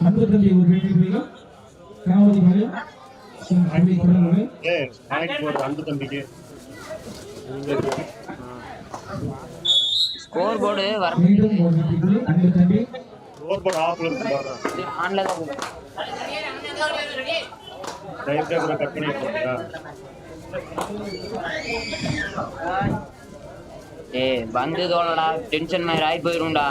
அன்பு தம்பி ஒரு குரல்களை அன்பு தம்பிக்கு ஸ்கோர் போர்டு வர மீண்டும் ஒரு அன்பு தம்பி ரோட் போர்டு ஆஃப்ல இருக்கு ஆன்ல தான் இருக்கு. டைம் டேபிள் கட் பண்ணி போட்டுடா ஏய் வந்து தோலடா டென்ஷன் மாதிரி ஆகி போயிரும்டா.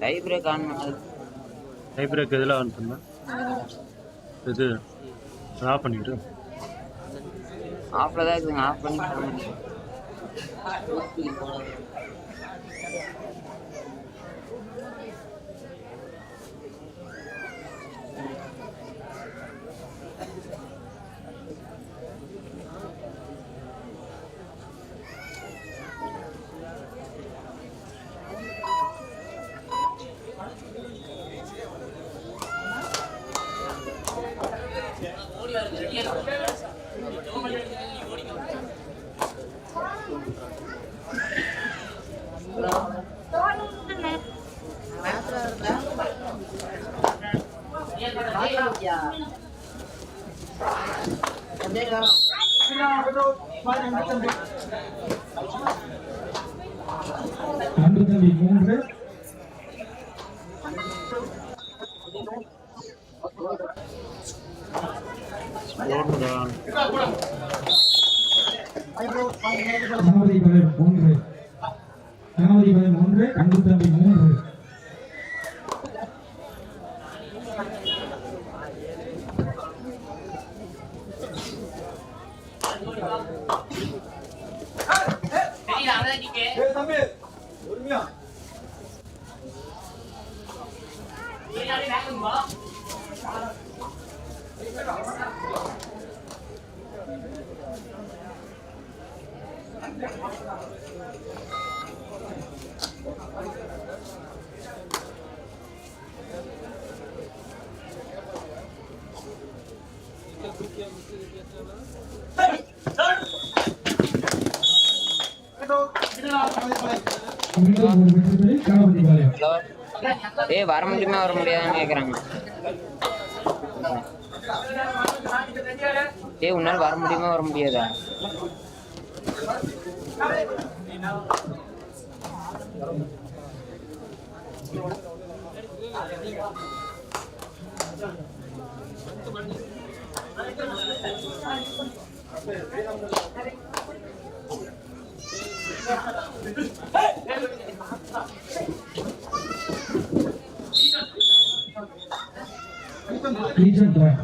டை பிரேக் ஆன் பண்ணது டை பிரேக் எதில் ஆன் பண்ண? இது ஆஃப் பண்ணிட்டு ஆஃப்ல தான் இருக்குங்க ஆஃப் பண்ணி 아기야. 내가 그냥으로 많이 했던데. 안 된다니, 뭔데? மீண்டும் ஒரு வெற்றி புலி கணபதி மலை ஹலோ ஏய் வர முடியுமா வர முடியாதுன்னு கேக்குறாங்க ஏய் உன்னால் வர முடியுமா வர முடியாதா? ரீஜன் பாய்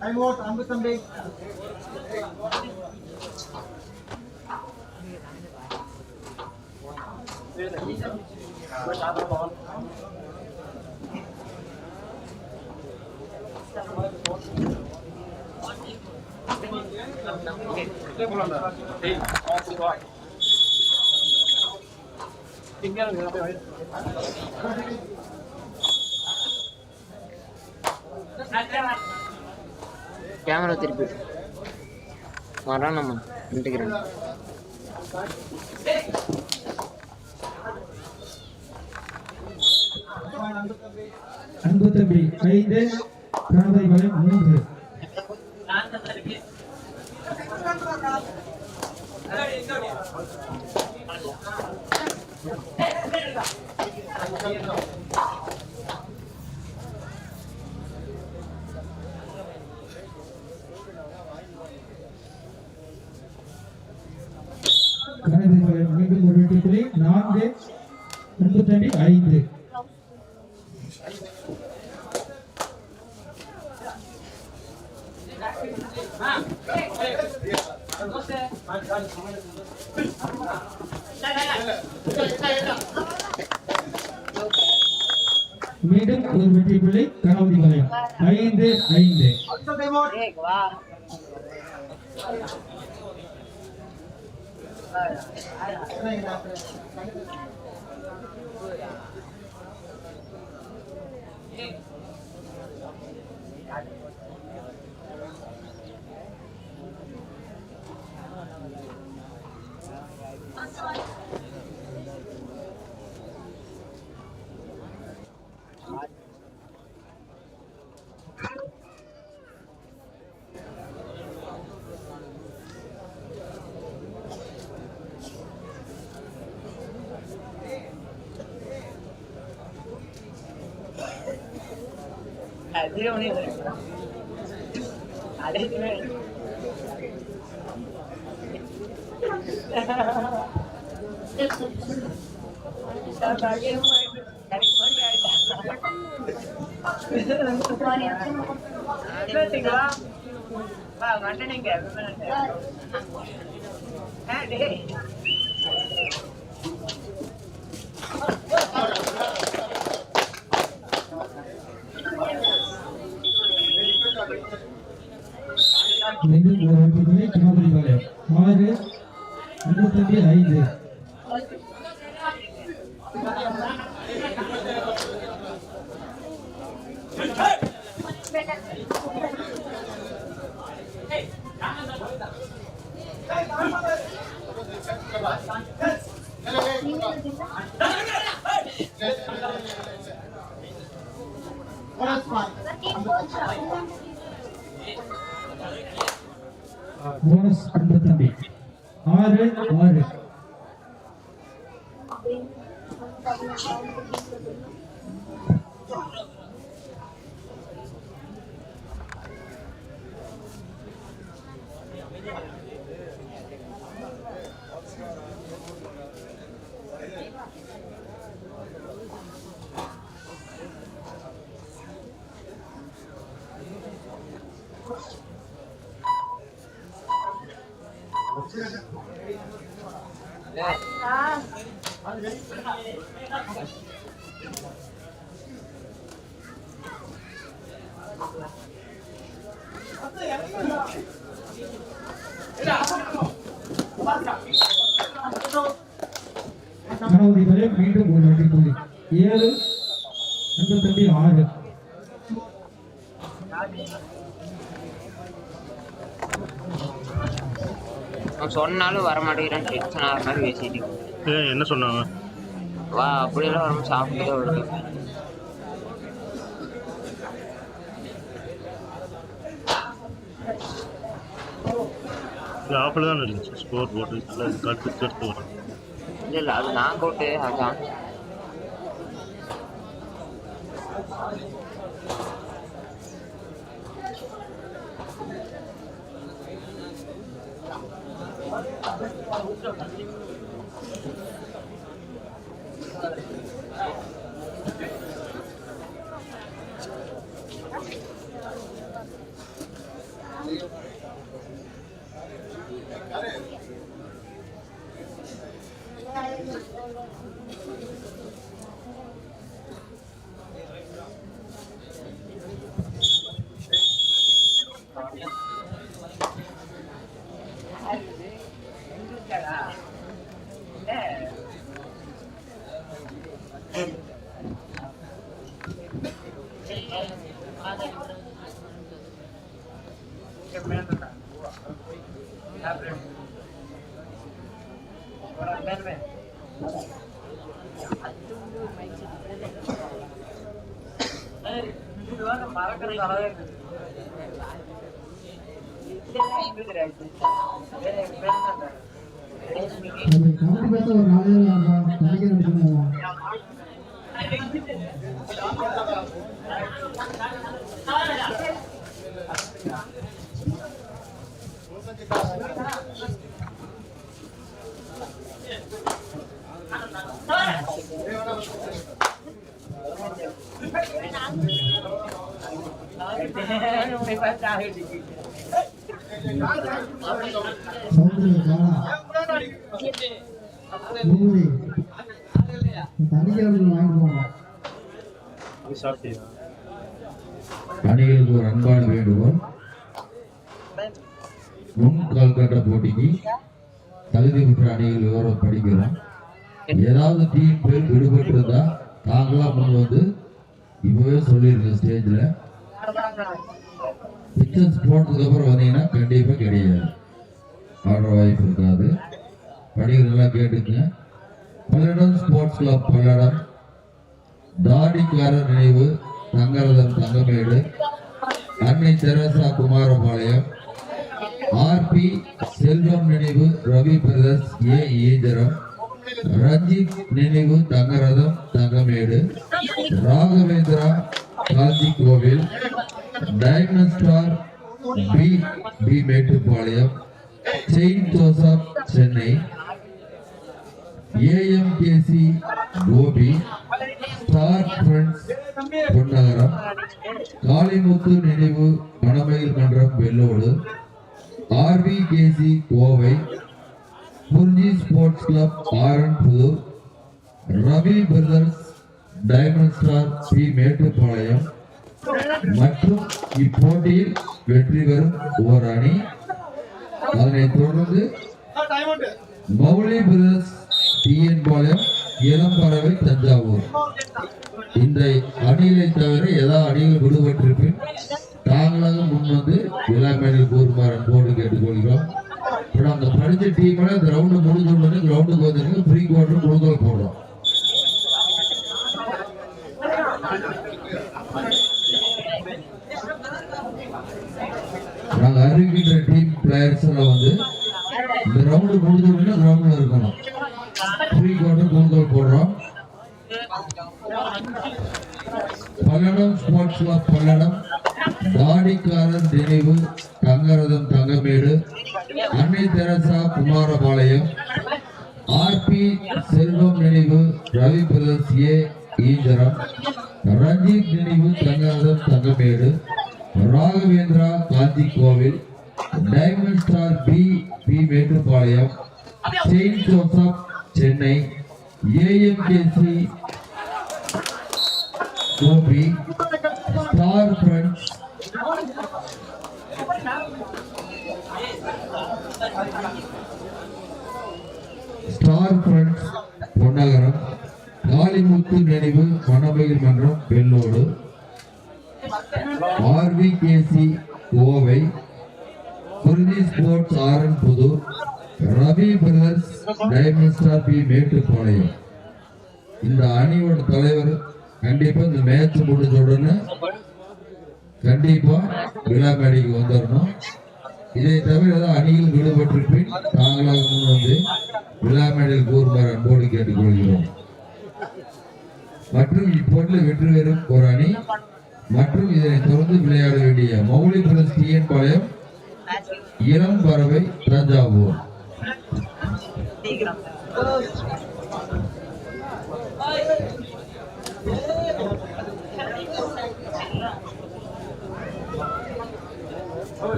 Time out, Ambu Tambi. tinggal nggak apa-apa ya. Ada lah. Camera திருப்பி. வரான் நம்ம நின்றுக்கிறேன். அன்பு தம்பி ஐந்து கணபதி மலை மூன்று. Thank you. தம்பி ஐந்து மீண்டும் ஒரு வெற்றி பிள்ளை கணபதி வலயம் ஐந்து ஐந்து மீண்டும் ஒரு வெற்றி பிள்ளை கணபதி வலயம் அன்பு ஐந்து போனஸ் அன்பு தம்பி. ஆறு ஆறு. மீண்டும் ஒரு புள்ளி ஏழு ஆறு. அவன் சொன்னாலும் வர மாட்டேங்கிறான். டென்ஷன் ஆகிற மாதிரி பேசிட்டு என்ன சொன்னாங்க? வா அப்படியெல்லாம் வரும் சாப்பிட்டு வருது இது ஆப்பில் தான் இருந்துச்சு. ஸ்கோர் போட்டு இல்லை கடுத்து கடுத்து வரும். இல்ல இல்ல அது நான் போட்டு அதான். के मैन था बड़ा मैन में मारा कर रहा है नाले அணிகளுக்கு ஒரு அன்பான வேண்டுகோள் முன் கால்கட்ட போட்டிக்கு தகுதி பெற்ற அணிகள் விவரம் படிக்கிறோம் ஏதாவது டீம் பேர் விடுபட்டிருந்தா தாங்களா முன் வந்து இப்பவே சொல்லிருங்க ஸ்டேஜ்ல பிக்சர்ஸ் போனதுக்கு அப்புறம் வந்தீங்கன்னா கண்டிப்பா கிடையாது. ஆடுற வாய்ப்பு இருக்காது. படிக்கிறதெல்லாம் கேட்டுங்க. Palladam sports club Palladam. தாடிக்காரர் நினைவு. தங்கரதன் தங்கமேடு. அன்னை தெரசா குமாரபாளையம். ஆர்பி செல்வம் நினைவு. ரவி பிரதர்ஸ் ஏ ஈந்திரம் ரஞ்சித் நினைவு. தங்கரதம் தங்கமேடு. ராகவேந்திரா காந்தி கோவில். Diamond star P P Mettupalayam saint Joseph Chennai AMKC Gobi star friends Ponnagaram Kalimuthu நினைவு மணமயில் மன்றம் Vellode RVKC Kovai bhurji sports club Aranpudur Ravi brothers diamond star P Mettupalayam மற்றும் இப்போட்டியில் வெற்றி பெறும் ஓர் அணி. அதனைத் தொடர்ந்து மௌலி பிரதர்ஸ் டிஎன் பாளையம் இளம்பறவை தஞ்சாவூர். இந்த அணிகளை தவிர எதா அணிகள் விடுபட்டிருப்பின் தாங்களாக முன் வந்து விழா மேடையில் கூறுமாறு அன்போடு கேட்டுக்கொள்கிறோம். அப்புறம் அந்த படித்த டீமோட கிரவுண்டு ரவுண்டு முடிஞ்ச உடனே கிரவுண்டுக்கு வந்திருக்கு ஃப்ரீ குவார்டர் முழுதல் போடுறோம். நாங்கள் டீம் பிளேயர்ஸ் எல்லாம் வந்து இந்த ரவுண்டு முடிஞ்சவங்க கிரவுண்ட்ல இருக்கணும். ஃப்ரீ கோட்டர் கூடுதல் போடுறோம். Palladam sports club Palladam. தாடிக்காரர் நினைவு தங்கரதம் தங்கமேடு. அன்னை தெரசா குமாரபாளையம். ஆர்பி செல்வம் நினைவு ரவி பிரதர்ஸ் ஏ ஈஞ்சரம். ரஞ்சித் நினைவு தங்கரதம் தங்கமேடு. ராகவேந்திரா காந்தி கோவில் diamond star P P Mettupalayam saint Joseph Chennai AMKC Gobi star friends star friends Ponnagaram Kalimuthu நினைவு மனமயில் மன்றம் வெள்ளோடு ஆர்விகேசி கோவை குருதி sports Aran Pudur Ravi brothers diamond star P Mettupalayam. இந்த அணியோட தலைவர் கண்டிப்பா இந்த மேட்ச் முடிஞ்ச உடனே கண்டிப்பா விழா மேடைக்கு வந்துடணும் இதை தவிர ஏதாவது அணியில் விடுபட்டிருப்பின். தாங்களாக முன் வந்து விழா மேடையில் கூறுமாறு அன்போடு கேட்டுக்கொள்கிறோம். மற்றும் இப்பொழுது வெற்றி பெறும் ஒரு அணி மற்றும் இதனை தொடர்ந்து விளையாட வேண்டிய மௌலி பிரஸ் டிஎன் பாளையம் இளம் பறவை தஞ்சாவூர்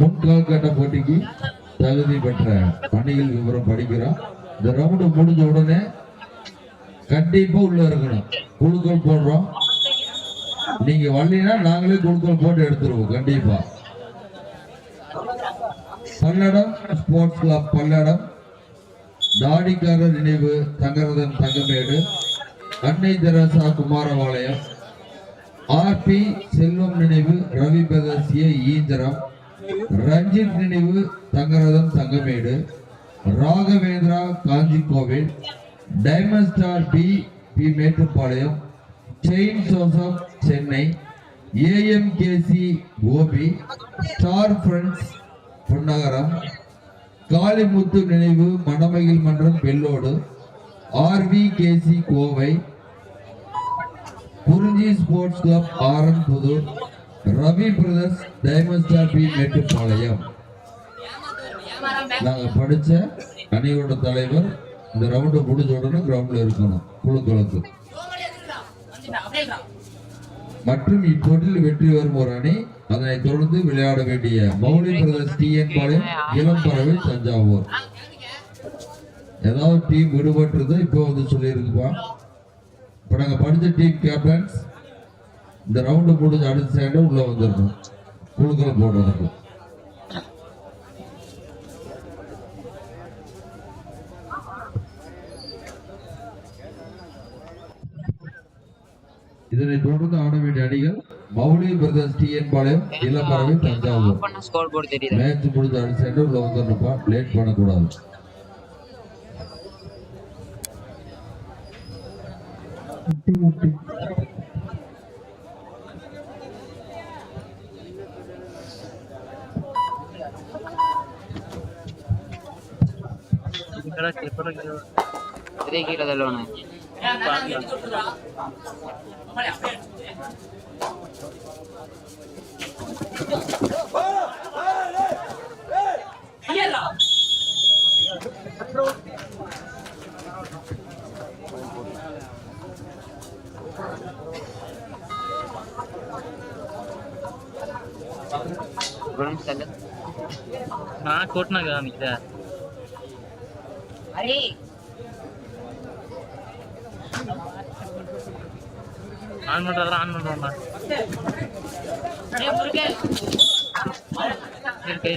முன்கால் கட்ட போட்டிக்கு தகுதி பெற்ற பணிகள் விவரம் படிக்கிறோம் இந்த ரவுண்டு முடிஞ்ச உடனே கண்டிப்பா உள்ள இருக்கணும். குழுக்கள் போடுறோம். நீங்க வரலைன்னா நாங்களே குழுக்கள் போட்டு எடுத்துருவோம். கண்டிப்பா. Palladam sports club Palladam. தாடிக்காரர் நினைவு தங்கரதன் தங்கமேடு. அன்னை தெரசா குமாரபாளையம். ஆர்பி செல்வம் நினைவு ரவி பிரதர்சிய ஈந்திரம். ரஞ்சித் நினைவு தங்கரதம் தங்கமேடு ராகவேந்திரா காஞ்சி கோவில் diamond star P P Mettupalayam saint Joseph Chennai AMKC Gobi star friends Ponnagaram Kalimuthu நினைவு மணமகில் மன்றம் Vellode RV KC Kovai Kurinji sports club Aranpudur Ravi brothers diamond star P Mettupalayam நாங்கள் படித்த அணியோட தலைவர் இந்த ரவுண்டை முடிஞ்ச உடனே கிரவுண்டில் இருக்கணும். குழுக்களுக்கு மற்றும் இப்போட்டியில் வெற்றி வரும் ஒரு அணி அதனை தொடர்ந்து விளையாட வேண்டிய மௌலி பிரதர்ஸ் டிஎன் பாளையம் இளம் பறவை தஞ்சாவூர். ஏதாவது டீம் விடுபட்டுருது இப்போ வந்து சொல்லியிருக்குப்பா இப்போ நாங்கள் படித்த டீம் கேப்டன்ஸ் இந்த ரவுண்டு முடிஞ்ச அடுத்த சைடு உள்ள வந்துடணும். குழுக்களை போடுறதுக்கு. இதனை தொடர்ந்து ஆட வேண்டிய அணிகள் மௌலி பிரதர்ஸ் டிஎன் பாளையம் இளம்பறவை தஞ்சாவூர் மேட்ச் முடிஞ்ச அடுத்த சைடு உள்ள வந்துடணும்ப்பா. லேட் பண்ணக்கூடாது. இதே கீழே தள்ளுவானு. நான் கொட்டினா காமிக்கிற ஆன் பண்றதா ஆன் பண்றோம்னா இருக்கு.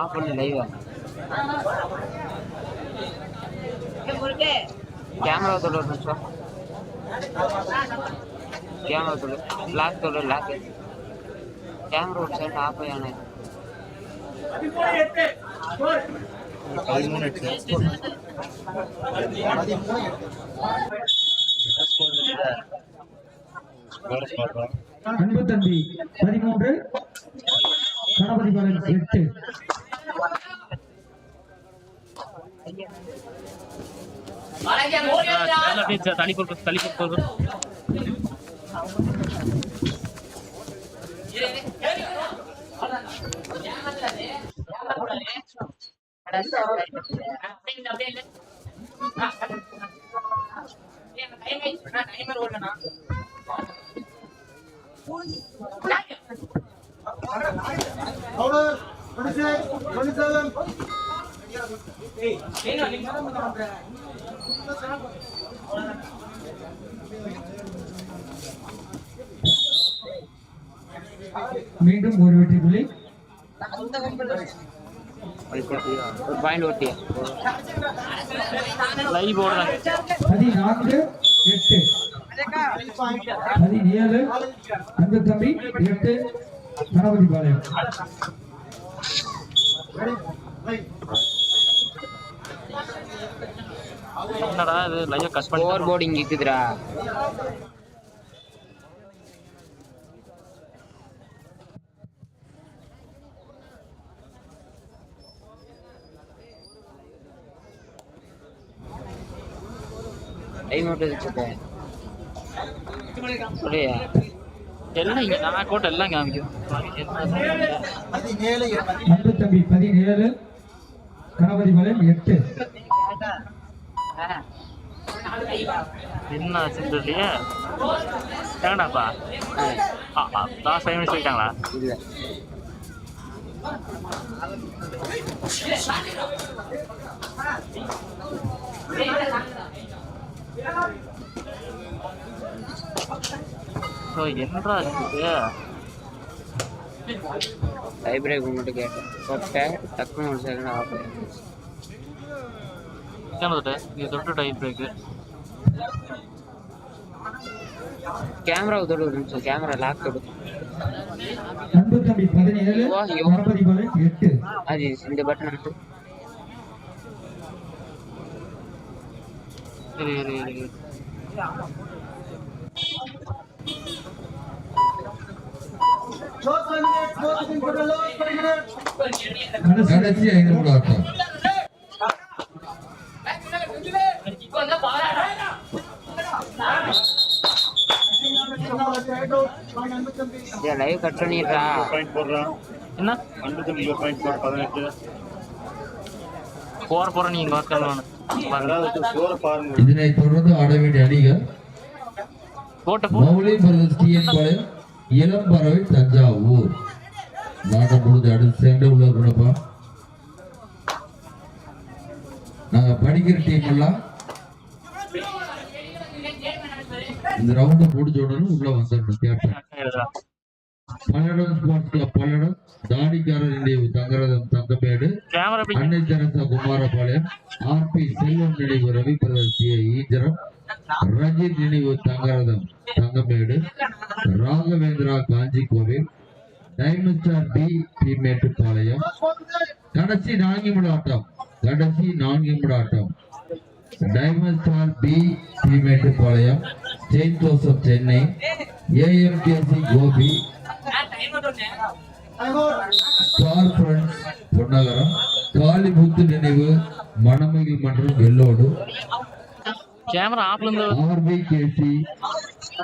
ஆஃப் பண்ணு லைவ் கேமரா தொடு ஒரு நிமிஷம். கேமரா தொடு. லாக் தொடு லாக் கேமரா ஒரு சைடு ஆஃப் ஆன பதிமூணு எட்டு அன்பு தம்பி பதிமூன்று. கணபதி பாளையம் எட்டு. அப்படியே தள்ளி போட்டு தள்ளி போட்டு மீண்டும் ஒரு வெற்றி புள்ளி. ஒரு பாயிண்ட் ஓட்டி லைவ் ஓடுறாங்க பதினான்கு எட்டு. பதினேழு அன்பு தம்பி எட்டு. கணபதி பாளையம். என்னடா இது? லைவ் கட் பண்ணி ஸ்கோர் போர்டு இங்க இருக்குதுடா. டைம் அவுட் வச்சுப்போம் புரியா எல்லாம் இங்க நான் கோட்டை எல்லாம் காமிக்கும். தம்பி பதினேழு கணபதி பாளையம் எட்டு. என்ன ஆச்சுன்னு தெரியலையே ஏங்கடாப்பா ஆ ஆ லாஸ்ட் டைம் சொல்லிட்டாங்களா? இல்ல ஸோ என்னடா இருக்குது? டை பிரேக் மட்டும் கேட்டேன். தொட்டேன் டக்குன்னு ஒரு செகண்ட் ஆஃப் ஆயிடுச்சு. என்ன தொட்டு? இது தொட்டு டைப் பிரேக்கு கேமராவை தொடு ஒரு நிமிஷம் கேமரா லாக் தொடு அது இந்த பட்டன் சரி சரி கடைசி ஐந்து ஆட்டம் இதை லைவ் கட் பண்ணிடுறா பாயிண்ட் போடுறான் என்ன அன்பு தம்பி பாயிண்ட் பதினெட்டு போற போற நீங்க பாருங்க இதனை தொடர்ந்து ஆட வேண்டிய அணிகள் மௌலி பாளையம் இளம் பறவை தஞ்சாவூர். நாட்டம் முடிஞ்ச அடுத்த செகண்ட் உள்ள இருக்கணும்ப்பா நாங்க படிக்கிற டீம் எல்லாம் இந்த ரவுண்ட் முடிஞ்ச உடனே உள்ள வந்துடணும் எழுதுறா. பல்லடம் ஸ்போர்ட்ஸ் கிளப் பல்லடம் தாடிக்காரர் நினைவு தங்கரதம் தங்கமேடு அன்னை Teresa Kumarapalayam R P Selvam நினைவு ரவி பிரதர்சிய ஈஜரம் ரஞ்சித் நினைவு தங்கரதம் தங்கமேடு ராகவேந்திரா காஞ்சி கோவில் diamond star P P Mettupalayam கடைசி நான்கு நிமிட ஆட்டம் கடைசி நான்கு நிமிட ஆட்டம். Diamond star P P Mettupalayam saint Joseph Chennai AMKC Gobi Ponnagaram Kalimuthu நினைவு மணமகிழ் மன்றம் வெள்ளோடு கேமரா ஆஃப்ல இருந்து ஆர்பி கேசி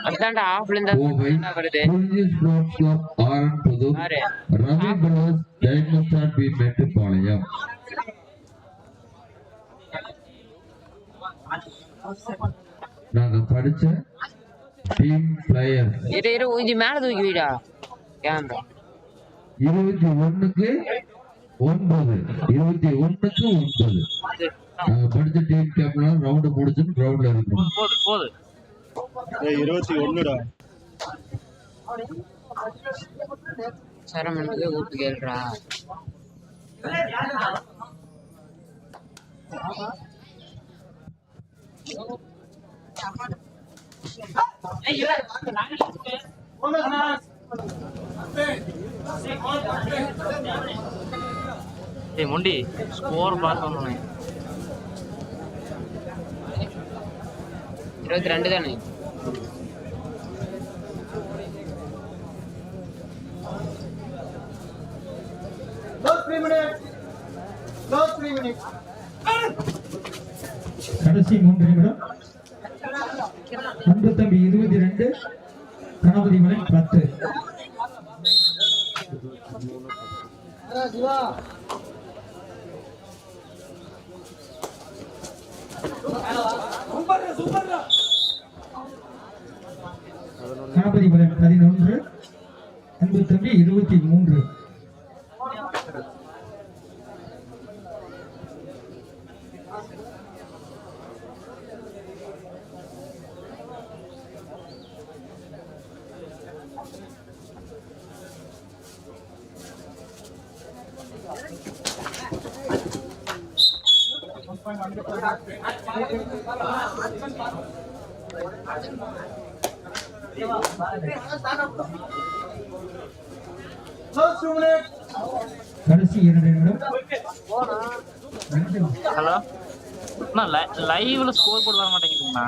அதான்டா ஆஃப்ல இருந்து கோவை வருது. குறிஞ்சி ஸ்போர்ட்ஸ் கிளப் ஆரன் பாரு Ravi brothers diamond star P Mettupalayam. நாங்க படிச்ச டீம் பிளேயர். இரு இரு இது மேல தூக்கி வீடா. இருபத்தி ஒண்ணுக்கு ஒன்பது. இருபத்தி ஒண்ணுக்கு ஒன்பது. படிச்ச டீம் கேப்டன் ரவுண்ட் முடிச்சு கிரவுண்ட்ல இருக்கணும் இருபத்தி ஒண்ணுடா. சரமனுக்கு ஊட்டு கேள்றா ஏய் முண்டி ஸ்கோர் பார்க்கணும் இருபத்தி ரெண்டு தானே கடைசி மூன்று நிமிடம். அன்பு தம்பி இருபத்தி ரெண்டு கணபதி மலை பத்து. கணபதி மலை பதினொன்று அன்பு தம்பி இருபத்தி மூன்று. கடைசி இரண்டு நிமிடம். ஹலோ. அண்ணா லைவ்ல ஸ்கோர் போர்டு வர மாட்டேங்குதுண்ணா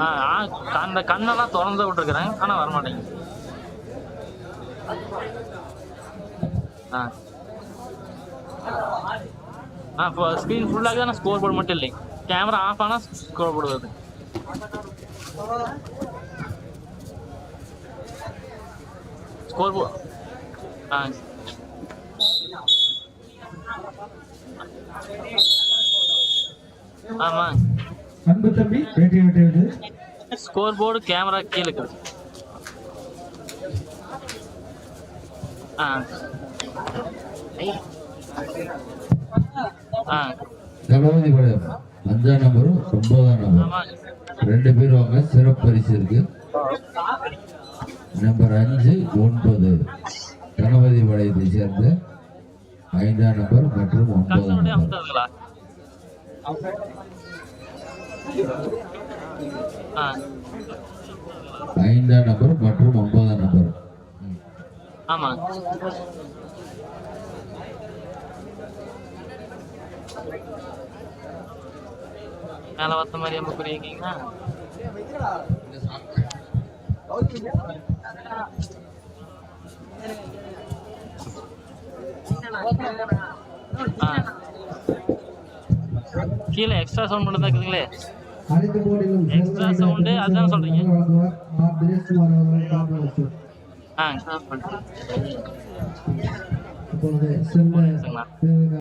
ஆ ஆ, அந்த கண்ணெல்லாம் திறந்து விட்டுருக்குறேன். ஆனா வர மாட்டேங்குது. ஆ. ஆ இப்போ ஸ்க்ரீன் ஃபுல்லாக தான் ஸ்கோர் போர்டு மட்டும் இல்லை. கேமரா ஆஃப் ஆனால் ஸ்கோர் போர்டு வருது ஸ்கோர் போர்டு ஆ. ஆமா. அன்பு தம்பி வெற்றி ஸ்கோர் போர்டு கேமரா கீழே இருக்குது. ஆ ஆ. கணபதி பாளையம் அஞ்சாம் நம்பரும் ஒன்பதாம் நம்பர். ரெண்டு பேரும் வாங்க சிறப்பு பரிசு இருக்கு. நம்பர் அஞ்சு ஒன்பது. கணபதி பாளையத்தை சேர்ந்த ஐந்தாம் நம்பர் மற்றும் ஒன்பதாம் நம்பர். ஐந்தாம் நம்பர் மற்றும் ஒன்பதாம் நம்பர். ஆமா. மேல வத்த மாதிரி அம்மா ஆ. கீழே எக்ஸ்ட்ரா சவுண்ட் மட்டும் தான் இருக்குதுங்களே. Extra sound, அதான் சொல்றீங்க. ஆ தேவகா